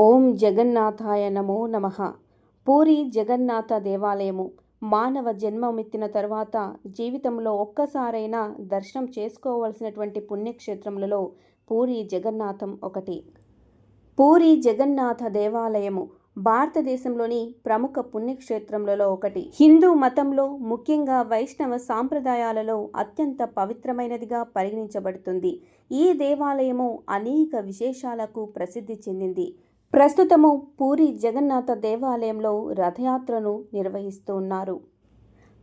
ఓం జగన్నాథాయ నమో నమ. పూరి జగన్నాథ దేవాలయము. మానవ జన్మమెత్తిన తర్వాత జీవితంలో ఒక్కసారైనా దర్శనం చేసుకోవలసినటువంటి పుణ్యక్షేత్రములలో పూరి జగన్నాథం ఒకటి. పూరి జగన్నాథ దేవాలయము భారతదేశంలోని ప్రముఖ పుణ్యక్షేత్రములలో ఒకటి. హిందూ మతంలో ముఖ్యంగా వైష్ణవ సాంప్రదాయాలలో అత్యంత పవిత్రమైనదిగా పరిగణించబడుతుంది. ఈ దేవాలయము అనేక విశేషాలకు ప్రసిద్ధి చెందింది. ప్రస్తుతము పూరి జగన్నాథ దేవాలయంలో రథయాత్రను నిర్వహిస్తున్నారు.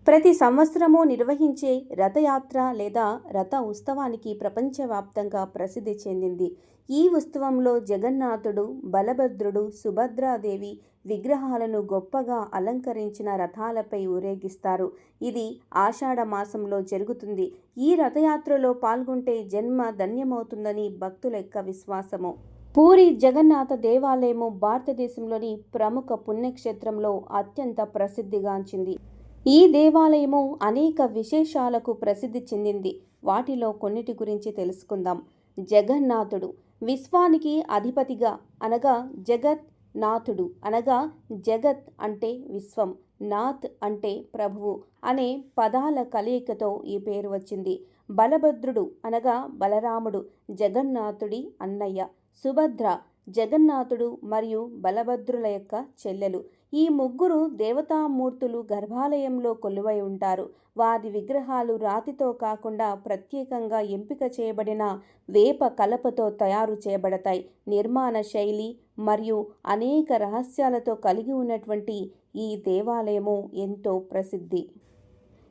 ప్రతి సంవత్సరము నిర్వహించే రథయాత్ర లేదా రథ ఉత్సవానికి ప్రపంచవ్యాప్తంగా ప్రసిద్ధి చెందింది. ఈ ఉత్సవంలో జగన్నాథుడు బలభద్రుడు సుభద్రాదేవి విగ్రహాలను గొప్పగా అలంకరించిన రథాలపై ఊరేగిస్తారు. ఇది ఆషాఢ మాసంలో జరుగుతుంది. ఈ రథయాత్రలో పాల్గొంటే జన్మ ధన్యమవుతుందని భక్తుల యొక్క విశ్వాసము. పూరి జగన్నాథ దేవాలయము భారతదేశంలోని ప్రముఖ పుణ్యక్షేత్రంలో అత్యంత ప్రసిద్ధిగాంచింది ఈ దేవాలయము అనేక విశేషాలకు ప్రసిద్ధి చెందింది. వాటిలో కొన్నిటి గురించి తెలుసుకుందాం. జగన్నాథుడు విశ్వానికి అధిపతిగా అనగా జగత్ నాథుడు అనగా జగత్ అంటే విశ్వం నాథ్ అంటే ప్రభువు అనే పదాల కలయికతో ఈ పేరు వచ్చింది. బలభద్రుడు అనగా బలరాముడు జగన్నాథుడి అన్నయ్య. సుభద్ర జగన్నాథుడు మరియు బలభద్రుల యొక్క చెల్లెలు. ఈ ముగ్గురు దేవతామూర్తులు గర్భాలయంలో కొలువై ఉంటారు. వారి విగ్రహాలు రాతితో కాకుండా ప్రత్యేకంగా ఎంపిక చేయబడిన వేప కలపతో తయారు చేయబడతాయి. నిర్మాణ శైలి మరియు అనేక రహస్యాలతో కలిగి ఉన్నటువంటి ఈ దేవాలయము ఎంతో ప్రసిద్ధి.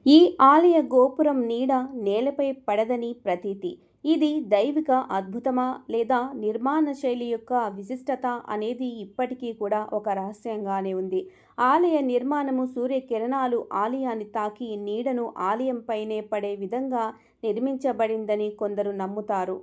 ఈ ఆలయ గోపురం నీడ నేలపై పడదని ప్రతీతి. ఇది దైవిక అద్భుతమా లేదా నిర్మాణ శైలి యొక్క విశిష్టత అనేది ఇప్పటికీ కూడా ఒక రహస్యంగానే ఉంది. ఆలయ నిర్మాణము సూర్యకిరణాలు ఆలయాన్ని తాకి నీడను ఆలయంపైనే పడే విధంగా నిర్మించబడిందని కొందరు నమ్ముతారు.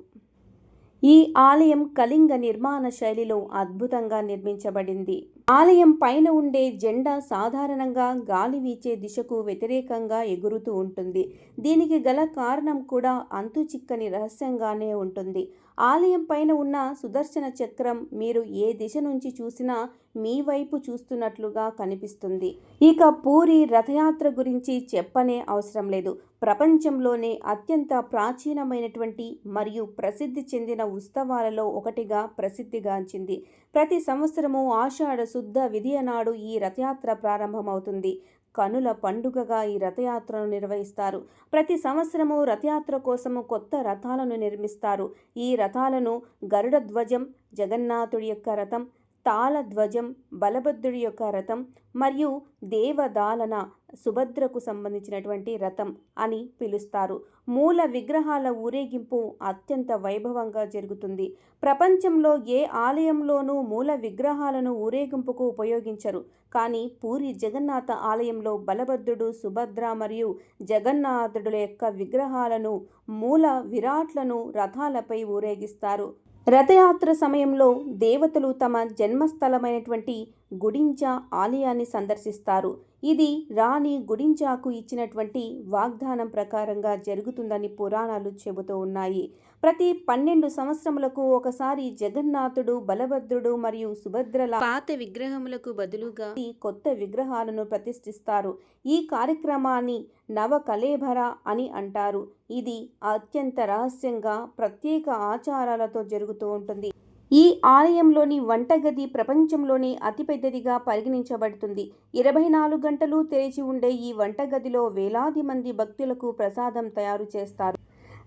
ఈ ఆలయం కళింగ నిర్మాణ శైలిలో అద్భుతంగా నిర్మించబడింది. ఆలయం పైన ఉండే జెండా సాధారణంగా గాలి వీచే దిశకు వ్యతిరేకంగా ఎగురుతూ ఉంటుంది. దీనికి గల కారణం కూడా అంతు చిక్కని రహస్యంగానే ఉంటుంది. ఆలయం పైన ఉన్న సుదర్శన చక్రం మీరు ఏ దిశ నుంచి చూసినా మీ వైపు చూస్తున్నట్లుగా కనిపిస్తుంది. ఇక పూరి రథయాత్ర గురించి చెప్పనే అవసరం లేదు. ప్రపంచంలోనే అత్యంత ప్రాచీనమైనటువంటి మరియు ప్రసిద్ధి చెందిన ఉత్సవాలలో ఒకటిగా ప్రసిద్ధిగాంచింది. ప్రతి సంవత్సరము ఆషాఢ శుద్ధ విధియ నాడు ఈ రథయాత్ర ప్రారంభమవుతుంది. కనుల పండుగగా ఈ రథయాత్రను నిర్వహిస్తారు. ప్రతి సంవత్సరము రథయాత్ర కోసము కొత్త రథాలను నిర్మిస్తారు. ఈ రథాలను గరుడ ధ్వజం జగన్నాథుడి యొక్క రథం తాళ ధ్వజం బలభద్రుడి యొక్క రథం మరియు దేవదాలన సుభద్రకు సంబంధించినటువంటి రథం అని పిలుస్తారు. మూల విగ్రహాల ఊరేగింపు అత్యంత వైభవంగా జరుగుతుంది. ప్రపంచంలో ఏ ఆలయంలోనూ మూల విగ్రహాలను ఊరేగింపుకు ఉపయోగించరు. కానీ పూరి జగన్నాథ ఆలయంలో బలభద్రుడు సుభద్ర మరియు జగన్నాథుడుల యొక్క విగ్రహాలను మూల విరాట్లను రథాలపై ఊరేగిస్తారు. రథయాత్ర సమయంలో దేవతలు తమ జన్మస్థలమైనటువంటి గుడించా ఆలయాన్ని సందర్శిస్తారు. ఇది రాణి గుడించాకు ఇచ్చినటువంటి వాగ్దానం ప్రకారంగా జరుగుతుందని పురాణాలు చెబుతూ ఉన్నాయి. ప్రతి పన్నెండు సంవత్సరములకు ఒకసారి జగన్నాథుడు బలభద్రుడు మరియు సుభద్రల పాత విగ్రహములకు బదులుగా ఈ కొత్త విగ్రహాలను ప్రతిష్ఠిస్తారు. ఈ కార్యక్రమాన్ని నవ కలేభర అని అంటారు. ఇది అత్యంత రహస్యంగా ప్రత్యేక ఆచారాలతో జరుగుతూ ఉంటుంది. ఈ ఆలయంలోని వంటగది ప్రపంచంలోని అతిపెద్దదిగా పరిగణించబడుతుంది. ఇరవై నాలుగు గంటలు తెరిచి ఉండే ఈ వంటగదిలో వేలాది మంది భక్తులకు ప్రసాదం తయారు చేస్తారు.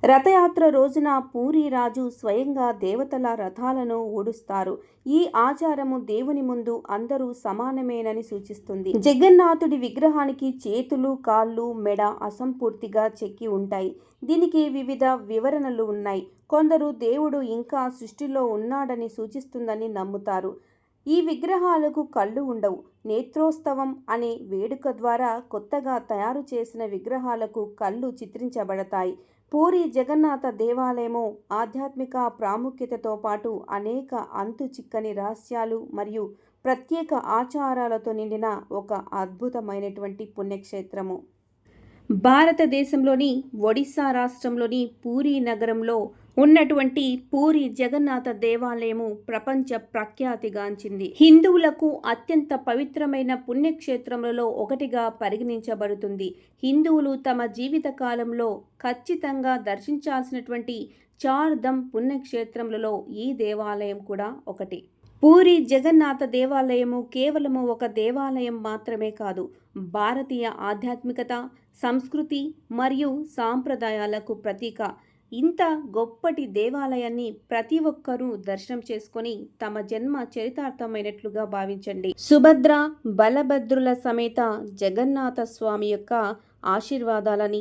రథయాత్ర రోజున పూరి రాజు స్వయంగా దేవతల రథాలను ఓడుస్తారు. ఈ ఆచారము దేవుని ముందు అందరూ సమానమేనని సూచిస్తుంది. జగన్నాథుడి విగ్రహానికి చేతులు కాళ్ళు మెడ అసంపూర్తిగా చెక్కి ఉంటాయి. దీనికి వివిధ వివరణలు ఉన్నాయి. కొందరు దేవుడు ఇంకా సృష్టిలో ఉన్నాడని సూచిస్తుందని నమ్ముతారు. ఈ విగ్రహాలకు కళ్ళు ఉండవు. నేత్రోత్సవం అనే వేడుక ద్వారా కొత్తగా తయారు చేసిన విగ్రహాలకు కళ్ళు చిత్రించబడతాయి. పూరి జగన్నాథ దేవాలయము ఆధ్యాత్మిక ప్రాముఖ్యతతో పాటు అనేక అంతు చిక్కని రహస్యాలు మరియు ప్రత్యేక ఆచారాలతో నిండిన ఒక అద్భుతమైనటువంటి పుణ్యక్షేత్రము. భారతదేశంలోని ఒడిశా రాష్ట్రంలోని పూరి నగరంలో ఉన్నటువంటి పూరి జగన్నాథ దేవాలయము ప్రపంచ ప్రఖ్యాతిగాంచింది. హిందువులకు అత్యంత పవిత్రమైన పుణ్యక్షేత్రములలో ఒకటిగా పరిగణించబడుతుంది. హిందువులు తమ జీవిత కాలంలో ఖచ్చితంగా దర్శించాల్సినటువంటి చార్ధం పుణ్యక్షేత్రములలో ఈ దేవాలయం కూడా ఒకటి. పూరి జగన్నాథ దేవాలయము కేవలము ఒక దేవాలయం మాత్రమే కాదు భారతీయ ఆధ్యాత్మికత సంస్కృతి మరియు సాంప్రదాయాలకు ప్రతీక. ఇంత గొప్పటి దేవాలయాన్ని ప్రతి ఒక్కరూ దర్శనం చేసుకొని తమ జన్మ చరితార్థమైనట్లుగా భావించండి. సుభద్ర బలభద్రుల సమేత జగన్నాథ స్వామి యొక్క ఆశీర్వాదాలని